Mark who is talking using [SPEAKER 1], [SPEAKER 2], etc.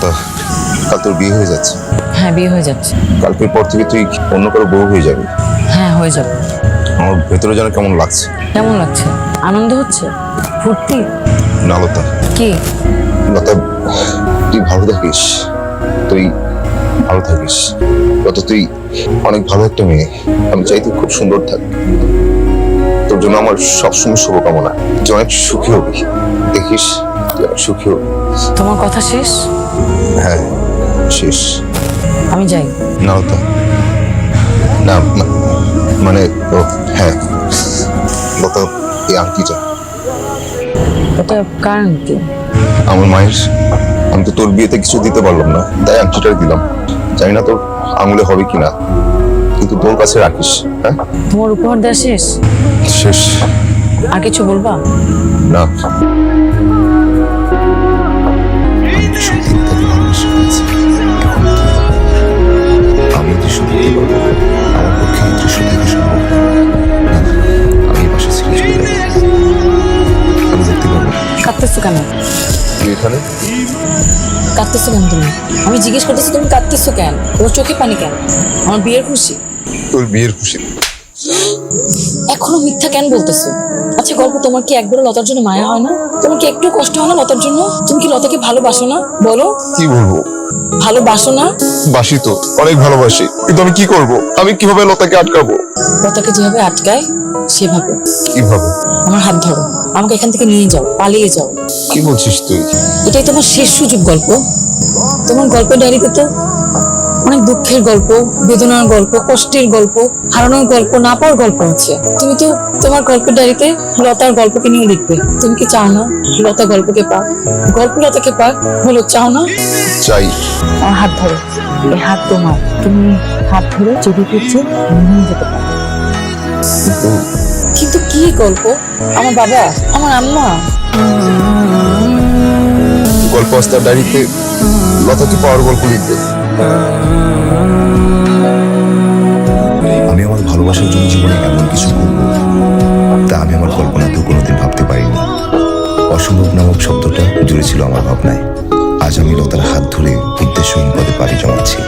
[SPEAKER 1] লতা কাল তোর বিয়ে হয়ে যাচ্ছে।
[SPEAKER 2] হ্যাঁ বিয়ে হয়ে যাচ্ছে।
[SPEAKER 1] কালকের পর থেকে তুই অন্য কারও বউ হয়ে যাবি।
[SPEAKER 2] হ্যাঁ হয়ে যাবে।
[SPEAKER 1] আমার ভেতরে যেন কেমন লাগছে।
[SPEAKER 2] কেমন লাগছে? আনন্দ হচ্ছে? ফুর্তি?
[SPEAKER 1] না লতা
[SPEAKER 2] কি?
[SPEAKER 1] লতা তুই ভালো থাকিস। তুই ভালো থাকিস। লতা তুই অনেক ভালো একটা মেয়ে। আমি চাই তুই খুব সুন্দর থাক। তোর জন্য আমার সবসময় শুভকামনা। তুই অনেক সুখী হবি। দেখিস সুখী
[SPEAKER 2] তোমার কথা শেষ?
[SPEAKER 1] হ্যাঁ শেষ।
[SPEAKER 2] আমি যাই।
[SPEAKER 1] না লতা না মানে ও হ্যাঁ। লতা এই আংটিটা
[SPEAKER 2] ওটা কারণ কি
[SPEAKER 1] আমার মায়ের। আমি তো তোর বিয়েতে কিছু দিতে পারলাম না। তাই আংটিটা দিলাম। জানি না তোর আঙুলে হবে কিনা। কিন্তু তোর কাছে রাখিস হ্যাঁ?
[SPEAKER 2] তোমার উপহার দেওয়া শেষ?
[SPEAKER 1] শেষ।
[SPEAKER 2] আর কিছু বলবা?
[SPEAKER 1] না। পারব আমার পক্ষে সম্ভব আমি বাসা ছেড়ে চলে যাব আমি দেখতে পারব
[SPEAKER 2] কাঁদতেছো কেন?
[SPEAKER 1] এখানে?
[SPEAKER 2] কাঁদতেছো কেন তুমি? আমি জিজ্ঞেস করতেছি তুমি কাঁদতেছো কেন? তোমার চোখে পানি কেন? আমার বিয়ের খুশি।
[SPEAKER 1] তোর বিয়ের খুশি।
[SPEAKER 2] এখনও মিথ্যা কেন বলতেছো? আচ্ছা গল্প তোমার কি একবারও লতার জন্য মায়া হয় না? তোমার কি একটু কষ্ট হয় না লতার জন্য? তুমি কি লতাকে ভালোবাসো না? বলো।
[SPEAKER 1] কি বলব?
[SPEAKER 2] ভালোবাসো না?
[SPEAKER 1] বাসি তো অনেক ভালোবাসি। কিন্তু আমি কি করব? আমি কীভাবে লতাকে আটকাবো?
[SPEAKER 2] লতাকে যেভাবে আটকায় সেভাবে।
[SPEAKER 1] কীভাবে?
[SPEAKER 2] আমার হাত ধরো। আমাকে এখান থেকে নিয়ে যাও পালিয়ে যাও।
[SPEAKER 1] কি বলছিস তুই?
[SPEAKER 2] এটাই তোমার শেষ সুযোগ গল্প। তোমার গল্পের ডায়েরিতে তো অনেক দুঃখের গল্প বেদনার গল্প কষ্টের গল্প হারানোর গল্প না পাওয়ার গল্প আছে। তুমি তো তোমার গল্পের ডায়েরিতে লতার গল্পকে নিয়ে লিখবে? তুমি কি চাও না লতা গল্পকে পাক? গল্প লতাকে পাক হলো চাও না?
[SPEAKER 1] চাই।
[SPEAKER 2] আমার হাত ধরো। এই হাত তোমার। তুমি হাত ধরে যদি করছে নিয়ে যেতে পারো।
[SPEAKER 1] কিন্তু
[SPEAKER 2] কিন্তু কি গল্প? আমার বাবা আমার আম্মা।
[SPEAKER 1] গল্প আস্তার ডায়েরিতে লতাকে পাওয়ার গল্প লিখবে। আমি আমার ভালোবাসার জন্য জীবনে এমন কিছু করব তা আমি আমার কল্পনাতেও কোনোদিন ভাবতে পারিনি। অসম্ভব নামক শব্দটা জুড়ে ছিল আমার ভাবনায়। আজ আমি লতার হাত ধরে উদ্দেশ্যহীন পদে পাড়ি জমাচ্ছি।